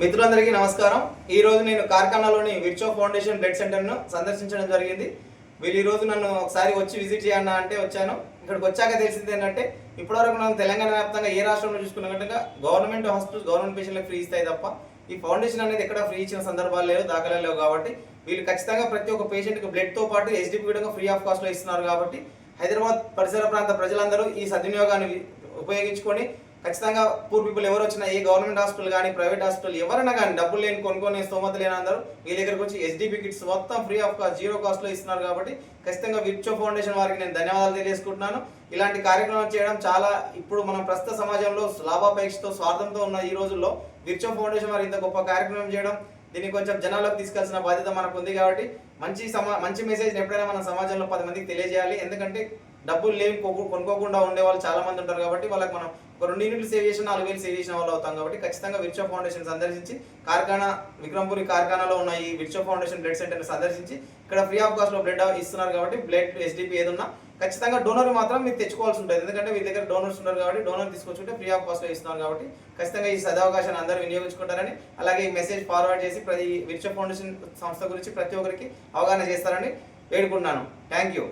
మిత్రులందరికీ నమస్కారం. ఈ రోజు నేను కార్ఖానాలోని విర్చో ఫౌండేషన్ బ్లడ్ సెంటర్ను సందర్శించడం జరిగింది. వీళ్ళు ఈ రోజు నన్ను ఒకసారి వచ్చి విజిట్ చేయన్నా అంటే వచ్చాను. ఇక్కడికి వచ్చాక తెలిసింది ఏంటంటే ఇప్పటివరకు మనం తెలంగాణ వ్యాప్తంగా ఏ రాష్ట్రంలో చూసుకున్నట్టుగా గవర్నమెంట్ హాస్పిటల్స్ గవర్నమెంట్ పేషెంట్లకు ఫ్రీ ఇస్తాయి తప్ప ఈ ఫౌండేషన్ అనేది ఎక్కడ ఫ్రీ ఇచ్చిన సందర్భాలు లేవు దాఖలాలు లేవు కాబట్టి వీళ్ళు ఖచ్చితంగా ప్రతి ఒక్క పేషెంట్కి బ్లడ్తో పాటు ఎస్డిపి కూడా ఫ్రీ ఆఫ్ కాస్ట్లో ఇస్తున్నారు కాబట్టి హైదరాబాద్ పరిసర ప్రాంత ప్రజలందరూ ఈ సద్వినియోగాన్ని ఉపయోగించుకొని ఖచ్చితంగా పూర్ పీపుల్ ఎవరు వచ్చినా ఏ గవర్నమెంట్ హాస్పిటల్ కానీ ప్రైవేట్ హాస్పిటల్ ఎవరైనా కానీ డబ్బులు లేని కొనుక్కొని స్తోమత లేని అందరూ మీ దగ్గరకు వచ్చి ఎస్డిపి కిట్స్ మొత్తం ఫ్రీ ఆఫ్ కాస్ట్ జీరో కాస్ట్లో ఇస్తున్నారు కాబట్టి ఖచ్చితంగా విర్చో ఫౌండేషన్ వారికి నేను ధన్యవాదాలు తెలియజేసుకుంటున్నాను. ఇలాంటి కార్యక్రమం చేయడం చాలా ఇప్పుడు మనం ప్రస్తుత సమాజంలో లాభాపేక్షతో స్వార్థంతో ఉన్న ఈ రోజుల్లో విర్చో ఫౌండేషన్ వారు ఇంత గొప్ప కార్యక్రమం చేయడం దీన్ని కొంచెం జనాల్లోకి తీసుకెళ్సిన బాధ్యత మనకు ఉంది కాబట్టి మంచి సమా మంచి మెసేజ్ ఎప్పుడైనా మన సమాజంలో పది మందికి తెలియజేయాలి. ఎందుకంటే డబ్బులు లేని కొనుక్కోకుండా ఉండే వాళ్ళు చాలా మంది ఉంటారు కాబట్టి వాళ్ళకి మనం ఒక రెండు యూనిట్లు సేవ్ చేసిన నాలుగు వేలు సేవ్ చేసిన వాళ్ళు అవుతాం కాబట్టి ఖచ్చితంగా విర్చో ఫౌండేషన్ సందర్శించి కార్ఖానా విక్రమ్పురి కార్ఖానాలో ఉన్న ఈ విర్చో ఫౌండేషన్ బ్లడ్ సెంటర్ని సందర్శించి ఇక్కడ ఫ్రీ ఆఫ్ కాస్ట్లో బ్లడ్ ఇస్తున్నారు కాబట్టి బ్లడ్ ఎస్డిపి ఏదన్నా ఖచ్చితంగా డోనర్ మాత్రం మీరు తెచ్చుకోవాల్సి ఉంటుంది. ఎందుకంటే మీ దగ్గర డోనర్స్ ఉన్నారు కాబట్టి డోనర్ తీసుకొచ్చుంటే ఫ్రీ ఆఫ్ కాస్ట్లో ఇస్తున్నారు కాబట్టి ఖచ్చితంగా ఈ సదవకాశాన్ని అందరూ వినియోగించుకుంటారని అలాగే ఈ మెసేజ్ ఫార్వర్డ్ చేసి ప్రతి విర్చో ఫౌండేషన్ సంస్థ గురించి ప్రతి ఒక్కరికి అవగాహన చేస్తారని వేడుకుంటున్నాను. Thank you